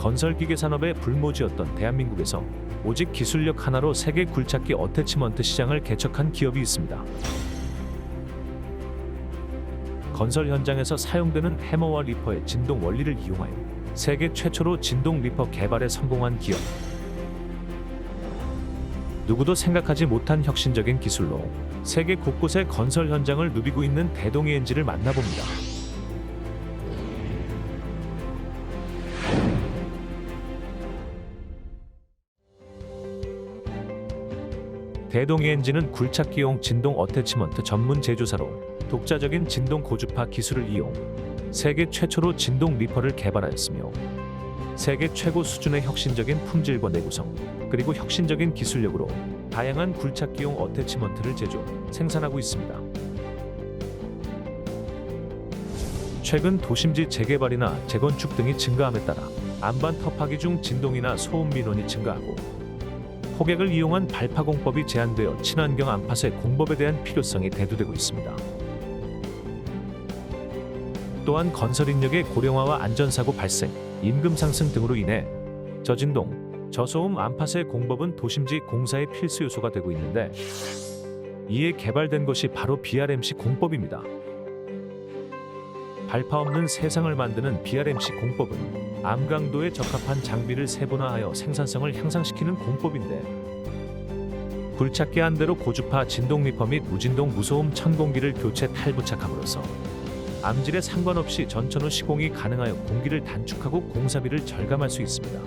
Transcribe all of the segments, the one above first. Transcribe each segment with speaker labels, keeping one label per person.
Speaker 1: 건설기계 산업의 불모지였던 대한민국에서 오직 기술력 하나로 세계 굴착기 어태치먼트 시장을 개척한 기업이 있습니다. 건설 현장에서 사용되는 해머와 리퍼의 진동 원리를 이용하여 세계 최초로 진동 리퍼 개발에 성공한 기업. 누구도 생각하지 못한 혁신적인 기술로 세계 곳곳의 건설 현장을 누비고 있는 대동의 엔지를 만나봅니다. 대동의 엔진은 굴착기용 진동 어태치먼트 전문 제조사로 독자적인 진동 고주파 기술을 이용 세계 최초로 진동 리퍼를 개발하였으며 세계 최고 수준의 혁신적인 품질과 내구성 그리고 혁신적인 기술력으로 다양한 굴착기용 어태치먼트를 제조, 생산하고 있습니다. 최근 도심지 재개발이나 재건축 등이 증가함에 따라 안반 터파기 중 진동이나 소음 민원이 증가하고 폭액을 이용한 발파 공법이 제한되어 친환경 안팎의 공법에 대한 필요성이 대두되고 있습니다. 또한 건설 인력의 고령화와 안전사고 발생, 임금 상승 등으로 인해 저진동, 저소음 안팎의 공법은 도심지 공사의 필수 요소가 되고 있는데 이에 개발된 것이 바로 BRMC 공법입니다. 발파 없는 세상을 만드는 BRMC 공법은 암강도에 적합한 장비를 세분화하여 생산성을 향상시키는 공법인데 굴착기 한 대로 고주파 진동 리퍼 및 무진동 무소음 천공기를 교체 탈부착함으로써 암질에 상관없이 전천 후 시공이 가능하여 공기를 단축하고 공사비를 절감할 수 있습니다.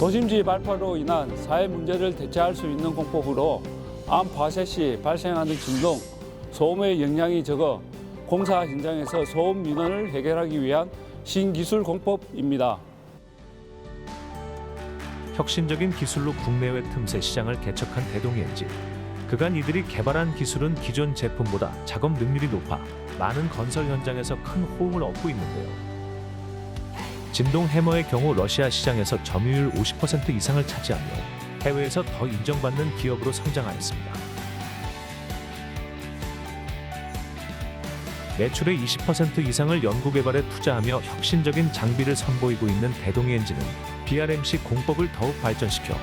Speaker 2: 도심지 발파로 인한 사회 문제를 대체할 수 있는 공법으로 암 파쇄 시 발생하는 진동, 소음의 영향이 적어 공사 현장에서 소음 민원을 해결하기 위한 신기술 공법입니다.
Speaker 1: 혁신적인 기술로 국내외 틈새 시장을 개척한 대동엔지. 그간 이들이 개발한 기술은 기존 제품보다 작업 능률이 높아 많은 건설 현장에서 큰 호응을 얻고 있는데요. 진동 해머의 경우 러시아 시장에서 점유율 50% 이상을 차지하며 해외에서 더 인정받는 기업으로 성장하였습니다. 매출의 20% 이상을 연구개발에 투자하며 혁신적인 장비를 선보이고 있는 대동의 엔진은 BRMC 공법을 더욱 발전시켜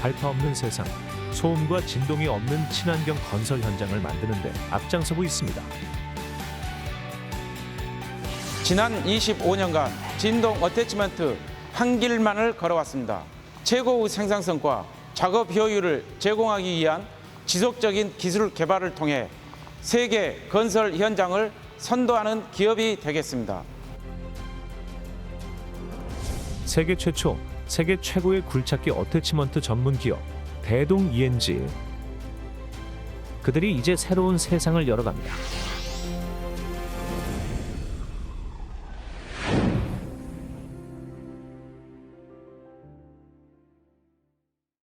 Speaker 1: 발파 없는 세상, 소음과 진동이 없는 친환경 건설 현장을 만드는 데 앞장서고 있습니다.
Speaker 3: 지난 25년간 진동 어태치먼트 한 길만을 걸어왔습니다. 최고의 생산성과 작업 효율을 제공하기 위한 지속적인 기술 개발을 통해 세계 건설 현장을 선도하는 기업이 되겠습니다.
Speaker 1: 세계 최초, 세계 최고의 굴착기 어태치먼트 전문 기업 대동 ENG. 그들이 이제 새로운 세상을 열어갑니다.